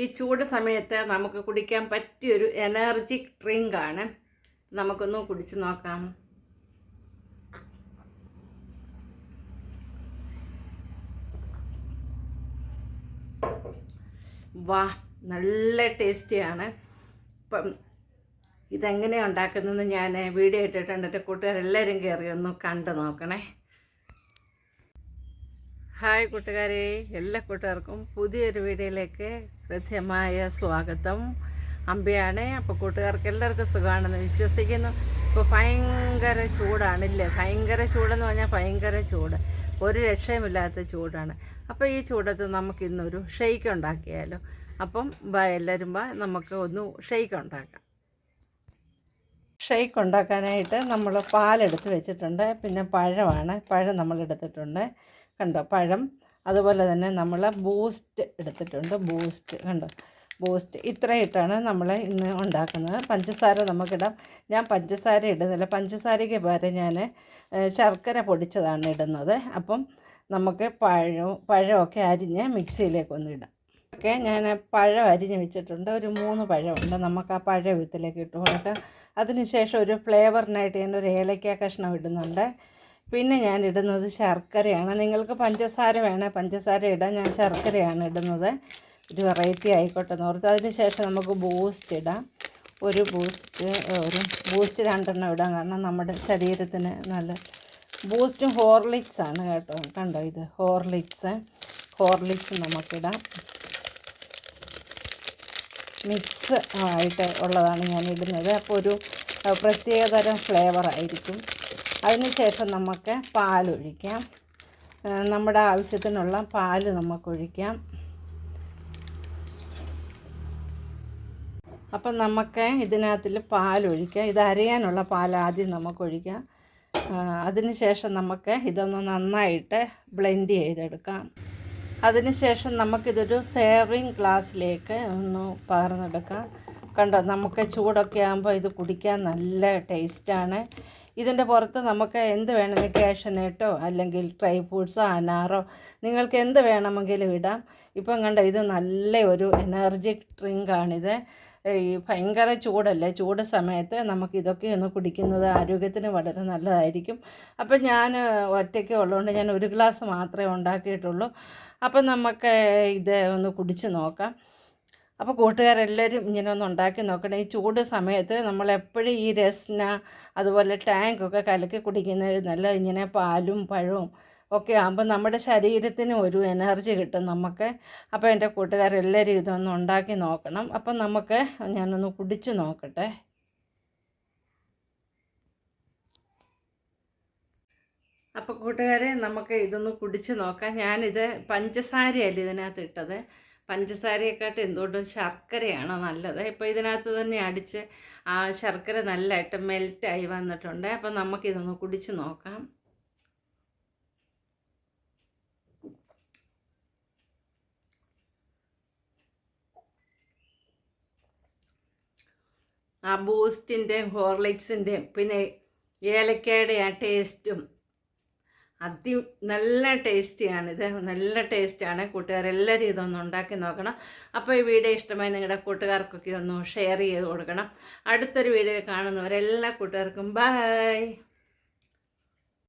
ഈ ചൂട് സമയത്ത് നമുക്ക് കുടിക്കാൻ പറ്റിയൊരു എനർജിക് ഡ്രിങ്ക് ആണ് നമുക്കൊന്ന് കുടിച്ച് നോക്കാം. വാ നല്ല ടേസ്റ്റിയാണ്. ഇപ്പം ഇതെങ്ങനെയാണ് ഉണ്ടാക്കുന്നതെന്ന് ഞാൻ വീഡിയോ ഇട്ടിട്ടുണ്ട് കൂട്ടുകാരെല്ലാവരും കയറി ഒന്ന് കണ്ടു നോക്കണേ. ഹായ് കൂട്ടുകാരെ എല്ലാ കൂട്ടുകാർക്കും പുതിയൊരു വീഡിയോയിലേക്ക് ഹൃദ്യമായ സ്വാഗതം. അമ്പയാണ് അപ്പോൾ കൂട്ടുകാർക്ക് എല്ലാവർക്കും സുഖമാണെന്ന് വിശ്വസിക്കുന്നു. ഇപ്പോൾ ഭയങ്കര ചൂടാണില്ലേ? ഭയങ്കര ചൂടെന്ന് പറഞ്ഞാൽ ഭയങ്കര ചൂട്. ഒരു രക്ഷയുമില്ലാത്ത ചൂടാണ്. അപ്പോൾ ഈ ചൂടത്ത് നമുക്ക് ഇന്നൊരു ഷെയ്ക്ക് ഉണ്ടാക്കിയാലോ? അപ്പം എല്ലാവരും വാ നമുക്ക് ഒന്ന് ഷെയ്ക്ക് ഉണ്ടാക്കാം. ഷെയ്ക്ക് ഉണ്ടാക്കാനായിട്ട് നമ്മൾ പാലെടുത്ത് വെച്ചിട്ടുണ്ട്. പിന്നെ പഴമാണ്. പഴം നമ്മൾ എടുത്തിട്ടുണ്ട് കണ്ടോ? പഴം അതുപോലെ തന്നെ നമ്മൾ ബൂസ്റ്റ് എടുത്തിട്ടുണ്ട്. ബൂസ്റ്റ് കണ്ടോ? ബൂസ്റ്റ് ഇത്രയിട്ടാണ് നമ്മൾ ഇന്ന് ഉണ്ടാക്കുന്നത്. പഞ്ചസാര നമുക്കിടാം. ഞാൻ പഞ്ചസാര ഇടുന്നില്ല. പഞ്ചസാരയ്ക്ക് പകരം ഞാൻ ശർക്കര പൊടിച്ചതാണ് ഇടുന്നത്. അപ്പം നമുക്ക് പഴവും പഴമൊക്കെ അരിഞ്ഞ് മിക്സിയിലേക്ക് ഒന്ന് ഇടാം. ഒക്കെ ഞാൻ പഴം അരിഞ്ഞ് വെച്ചിട്ടുണ്ട്. ഒരു മൂന്ന് പഴമുണ്ട്. നമുക്ക് ആ പഴം വിത്തിലേക്ക് ഇട്ട് കൊടുക്കാം. അതിനുശേഷം ഒരു ഫ്ലേവറിനായിട്ട് ഞാൻ ഒരു ഏലക്ക കഷ്ണം ഇടുന്നുണ്ട്. പിന്നെ ഞാൻ ഇടുന്നത് ശർക്കരയാണ്. നിങ്ങൾക്ക് പഞ്ചസാര വേണേൽ പഞ്ചസാര ഇടാം ഞാൻ ശർക്കരയാണ് ഇടുന്നത്. ഒരു വെറൈറ്റി ആയിക്കോട്ടെ എന്ന് ഓർത്ത് അതിന് ശേഷം നമുക്ക് ബൂസ്റ്റ് ഇടാം. ഒരു ബൂസ്റ്റ് ഒരു ബൂസ്റ്റ് രണ്ടെണ്ണം ഇടാം. കാരണം നമ്മുടെ ശരീരത്തിന് നല്ല ബൂസ്റ്റും ഹോർലിക്സ് ആണ് കേട്ടോ. കണ്ടോ ഇത്? Horlicks Horlicks നമുക്കിടാം. മിക്സ് ആയിട്ട് ഉള്ളതാണ് ഞാൻ ഇടുന്നത്. അപ്പോൾ ഒരു പ്രത്യേകതരം ഫ്ലേവർ ആയിരിക്കും. അതിനുശേഷം നമുക്ക് പാലൊഴിക്കാം. നമ്മുടെ ആവശ്യത്തിനുള്ള പാൽ നമുക്കൊഴിക്കാം. അപ്പം നമുക്ക് ഇതിനകത്തിൽ പാലൊഴിക്കാം. ഇത് അരയാനുള്ള പാൽ ആദ്യം നമുക്കൊഴിക്കാം. അതിനുശേഷം നമുക്ക് ഇതൊന്ന് നന്നായിട്ട് ബ്ലെൻഡ് ചെയ്തെടുക്കാം. അതിനുശേഷം നമുക്കിതൊരു സേവിങ് ഗ്ലാസ്സിലേക്ക് ഒന്ന് പകർന്നെടുക്കാം കണ്ടോ നമുക്ക് ചൂടൊക്കെ ആകുമ്പോൾ ഇത് കുടിക്കാൻ നല്ല ടേസ്റ്റാണ് ഇതിന്റെ പുറത്ത് നമുക്ക് എന്ത് വേണമെങ്കിൽ കാഷ്യനട്ടോ അല്ലെങ്കിൽ ഡ്രൈ ഫ്രൂട്ട്സോ അനാറോ? നിങ്ങൾക്ക് എന്ത് വേണമെങ്കിലും ഇടാം. ഇപ്പം കണ്ട ഇത് നല്ല ഒരു എനർജിക് ഡ്രിങ്കാണിത് ഈ ഭയങ്കര ചൂടല്ലേ? ചൂട് സമയത്ത് നമുക്ക് ഇതൊക്കെ ഒന്ന് കുടിക്കുന്നത് ആരോഗ്യത്തിന് വളരെ നല്ലതായിരിക്കും. അപ്പം ഞാൻ ഒറ്റയ്ക്ക് ഉള്ളതുകൊണ്ട് ഞാൻ ഒരു ഗ്ലാസ് മാത്രമേ ഉണ്ടാക്കിയിട്ടുള്ളൂ. അപ്പം നമുക്ക് ഇത് ഒന്ന് കുടിച്ച് നോക്കാം. അപ്പോൾ കൂട്ടുകാരെല്ലാവരും ഇങ്ങനെ ഒന്ന് ഉണ്ടാക്കി നോക്കണം. ഈ ചൂട് സമയത്ത് നമ്മളെപ്പോഴും ഈ രസ്ന അതുപോലെ ടാങ്കൊക്കെ കലക്കി കുടിക്കുന്നത് നല്ല ഇങ്ങനെ പാലും പഴവും ഒക്കെ ആകുമ്പോൾ നമ്മുടെ ശരീരത്തിന് ഒരു എനർജി കിട്ടും നമുക്ക്. അപ്പോൾ എന്റെ കൂട്ടുകാരെല്ലാവരും ഇതൊന്ന് ഉണ്ടാക്കി നോക്കണം. അപ്പം നമുക്ക് ഞാനൊന്ന് കുടിച്ച് നോക്കട്ടെ. അപ്പോൾ കൂട്ടുകാരെ നമുക്ക് ഇതൊന്ന് കുടിച്ച് നോക്കാം. ഞാനിത് പഞ്ചസാരയല്ല ഇതിനകത്ത് ഇട്ടത്? പഞ്ചസാരയെക്കാട്ട് എന്തുകൊണ്ടും ശർക്കരയാണ് നല്ലത്. ഇപ്പോൾ ഇതിനകത്ത് തന്നെ അടിച്ച് ആ ശർക്കര നല്ലതായിട്ട് മെൽറ്റായി വന്നിട്ടുണ്ട്. അപ്പോൾ നമുക്കിതൊന്ന് കുടിച്ച് നോക്കാം. ആ ബൂസ്റ്റിന്റെയും ഹോർലിക്സിന്റെയും പിന്നെ ഏലക്കയുടെ ആ ടേസ്റ്റും അതി നല്ല ടേസ്റ്റിയാണിത് നല്ല ടേസ്റ്റാണ്. കൂട്ടുകാരെല്ലാവരും ഇതൊന്ന് ഉണ്ടാക്കി നോക്കണം. അപ്പോൾ ഈ വീഡിയോ ഇഷ്ടമായി നിങ്ങളുടെ കൂട്ടുകാർക്കൊക്കെ ഒന്ന് ഷെയർ ചെയ്ത് കൊടുക്കണം. അടുത്തൊരു വീഡിയോ കാണുന്നവരെല്ലാ കൂട്ടുകാർക്കും ബൈ.